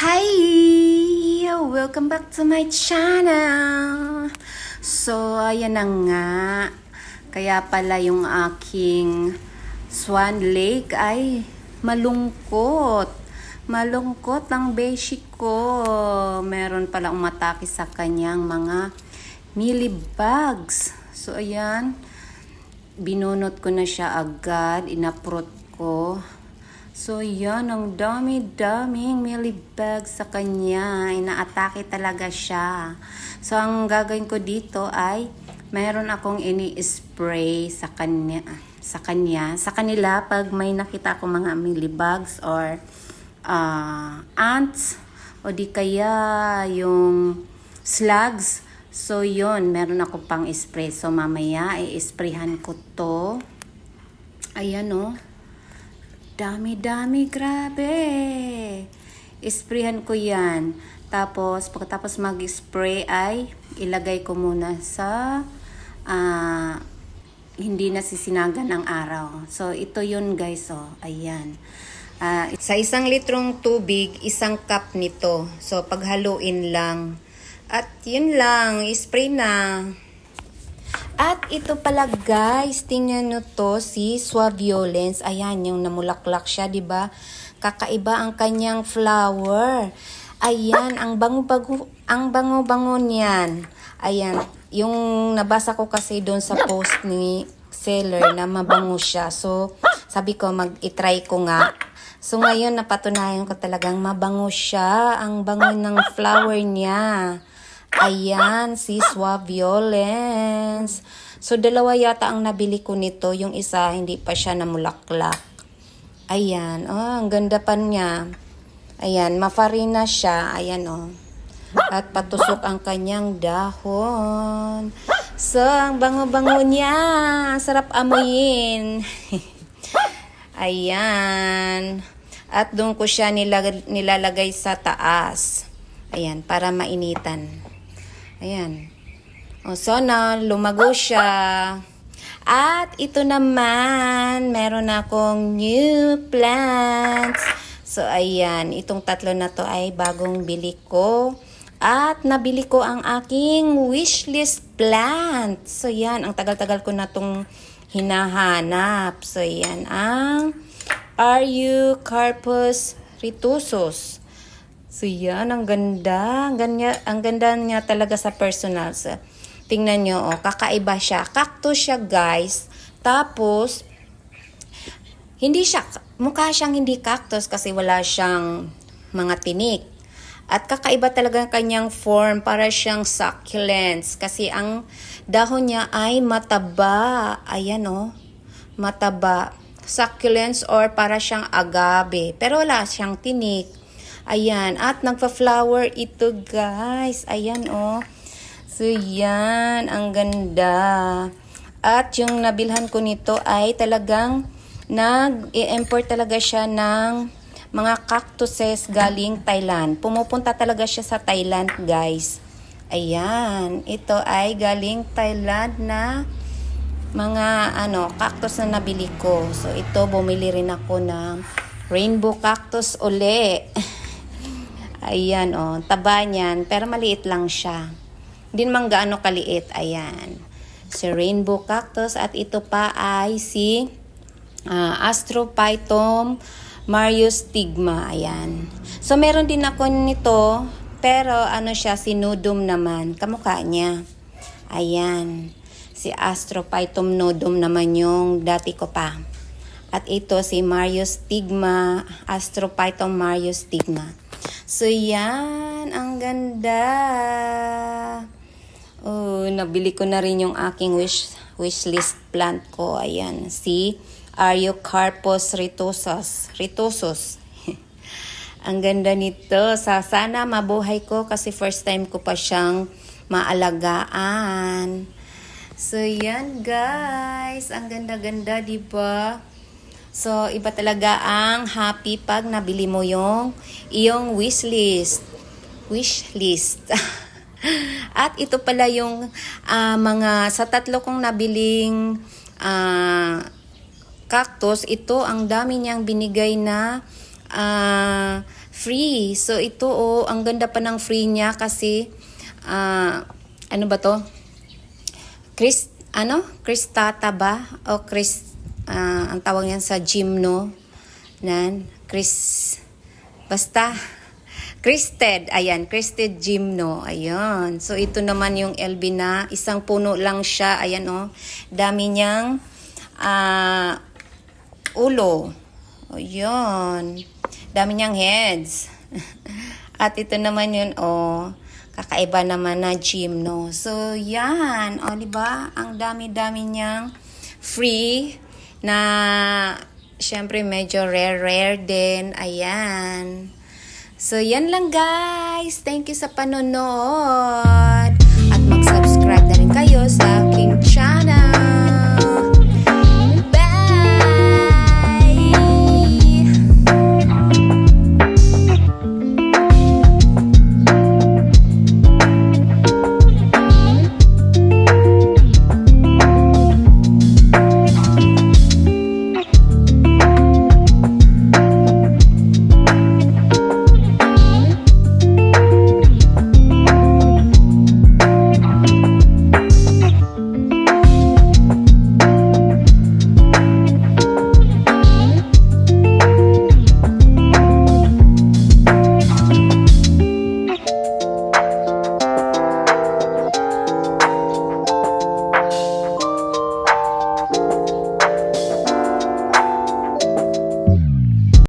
Hi! Welcome back to my channel! So, ayan na nga. Kaya pala yung aking Swan Lake ay malungkot. Malungkot ang beshi ko. Meron pala umatake sa kanyang mga millibugs. So, ayan. Binunot ko na siya agad. Inaprot ko. So, yan. Ang dami-daming millibag sa kanya. Inaatake talaga siya. So, ang gagawin ko dito ay mayroon akong ini-spray sa kanya. Sa kanya. Sa kanila, pag may nakita akong mga millibugs or ah, ants o di kaya yung slugs. So, yon meron ako pang spray. So, mamaya, i-sprayhan ko to. Ayan, oh. Dami-dami, grabe. Isprayhan ko yan. Tapos, pagkatapos mag-spray ay ilagay ko muna sa ah, hindi nasisinagan ng araw. So, ito yun guys, oh. Ayan. Ah, sa isang litrong tubig, isang cup nito. So, paghaluin lang. At yun lang, spray na. At ito pala guys, tingnan nyo to, si Suaviolens. Ayan, yung namulaklak siya, di ba? Kakaiba ang kanyang flower. Ayan, ang bango-bango, ang bango-bango niyan. Ayan, yung nabasa ko kasi doon sa post ni seller na mabango siya. So, sabi ko, mag-itry ko nga. So, ngayon, napatunayan ko talagang mabango siya. Ang bango ng flower niya. Ayan, si Suaviolens. So, dalawa yata ang nabili ko nito. Yung isa, hindi pa siya namulaklak. Ayan, oh, ang ganda pa niya. Ayan, mafarina siya. Ayan, oh. At patusok ang kanyang dahon. So, ang bango-bango niya. Sarap amuyin. Ayan. At doon ko siya nilag- nilalagay sa taas. Ayan, para mainitan. Ayan. O, sana lumago siya. At ito naman, meron akong new plants. So, ayan. Itong tatlo na to ay bagong bili ko. At nabili ko ang aking wishlist plant. So, yan. Ang tagal-tagal ko na tong hinahanap. So, yan. Ang Areucarpus ritusus. So, yan. Ang ganda. Ang ganda, ang ganda niya talaga sa personal. So, tingnan nyo, oh, kakaiba siya. Cactus siya, guys. Tapos, hindi siya, mukha siyang hindi cactus kasi wala siyang mga tinik. At kakaiba talaga ang kanyang form para siyang succulents kasi ang dahon niya ay mataba. Ayan oh, mataba. Succulents or para siyang agave. Pero wala siyang tinik. Ayan. At nagpa-flower ito guys. Ayan oh. So yan. Ang ganda. At yung nabilhan ko nito ay talagang nag-i-import talaga siya ng mga cactuses galing Thailand. Pumupunta talaga siya sa Thailand, guys. Ayan, ito ay galing Thailand na mga ano, cactus na nabili ko. So ito bumili rin ako ng rainbow cactus uli. Ayan oh, taba niyan, pero maliit lang siya. Hindi naman gaano kaliit. Ayan. Si rainbow cactus at ito pa ay si uh, Astrophytum Mariostigma. Ayan. So, meron din ako nito, pero ano siya, sinudum naman. Kamukha niya. Ayan. Si Astrophytum nodum naman yung dati ko pa. At ito si Mariostigma, Astrophytum Mariostigma. So, yan. Ang ganda. Oh, nabili ko na rin yung aking wish wishlist plant ko. Ayan, si Areucarpus ritosus. Ritosus. Ang ganda nito. Sa sana mabuhay ko kasi first time ko pa siyang maalagaan. So, yan guys. Ang ganda-ganda, di ba? So, iba talaga ang happy pag nabili mo yung iyong wishlist. Wishlist. At ito pala yung ah, mga sa tatlo kong nabiling ah, cactus, ito ang dami niyang binigay na ah, free. So ito oh, ang ganda pa ng free niya kasi ah, ano ba to? Chris ano? Kristata ba? O Chris ah, ang tawag yan sa gymno. Nan, Chris basta Crested, ayan, Crested Gymno, ayan. So, ito naman yung LB na, isang puno lang siya, ayan oh. Dami niyang ah, ulo. Ayan. Dami niyang heads. At ito naman yun, oh, kakaiba naman na gymno. So, yan. O, di ba? Ang dami-dami niyang free na syempre medyo rare-rare din. Ayan. So, yan lang guys. Thank you sa panonood. At mag-subscribe na rin kayo sa